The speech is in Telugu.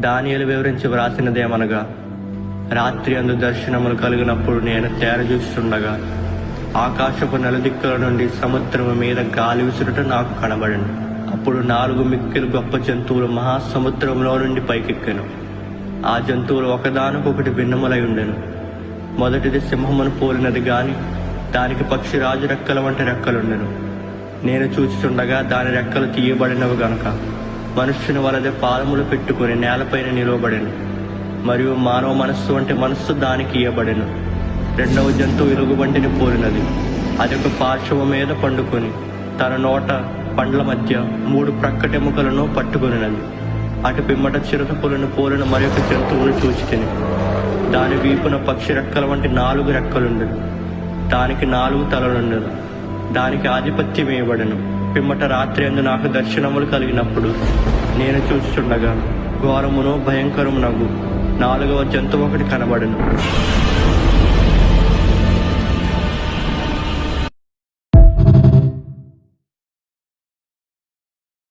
దానియలు వివరించి వ్రాసినదేమనగా రాత్రి అందు దర్శనములు కలిగినప్పుడు నేను తేర చూస్తుండగా ఆకాశపు నలుదిక్కుల నుండి సముద్రము మీద గాలి విసురుట నాకు కనబడను. అప్పుడు నాలుగు మిక్కిలు గొప్ప జంతువులు మహాసముద్రంలో నుండి పైకెక్కాను. ఆ జంతువులు ఒకదానికొకటి భిన్నములై ఉండెను. మొదటిది సింహమును పోలినది గాని దానికి పక్షి రాజు రెక్కల వంటి రెక్కలుండెను. నేను చూస్తుండగా దాని రెక్కలు తీయబడినవి గనక. మనుష్యుని వలదే పాదములు పెట్టుకుని నేలపైన నిలవబడెను. మరియు మానవ మనస్సు వంటి మనస్సు దానికి ఇయ్యబడెను. రెండవ జంతువు ఇరుగుబంటిని పోలినది. అది ఒక పార్శ్వము మీద పండుకొని తన నోట పండ్ల మధ్య మూడు ప్రక్కటెముకలను పట్టుకొనినది. అటు పిమ్మట చిరుతపులను పోలిన మరొక జంతువును చూచితిని. దాని వీపున పక్షి రెక్కల వంటి నాలుగు రెక్కలుండదు దానికి నాలుగు తలలుండదు దానికి ఆధిపత్యం ఇవ్వబడను పిమ్మట రాత్రి అందు నాకు దర్శనములు కలిగినప్పుడు నేను చూస్తుండగా ఘోరమును భయంకరమునగు నాలుగవ జంతువు ఒకటి కనబడను.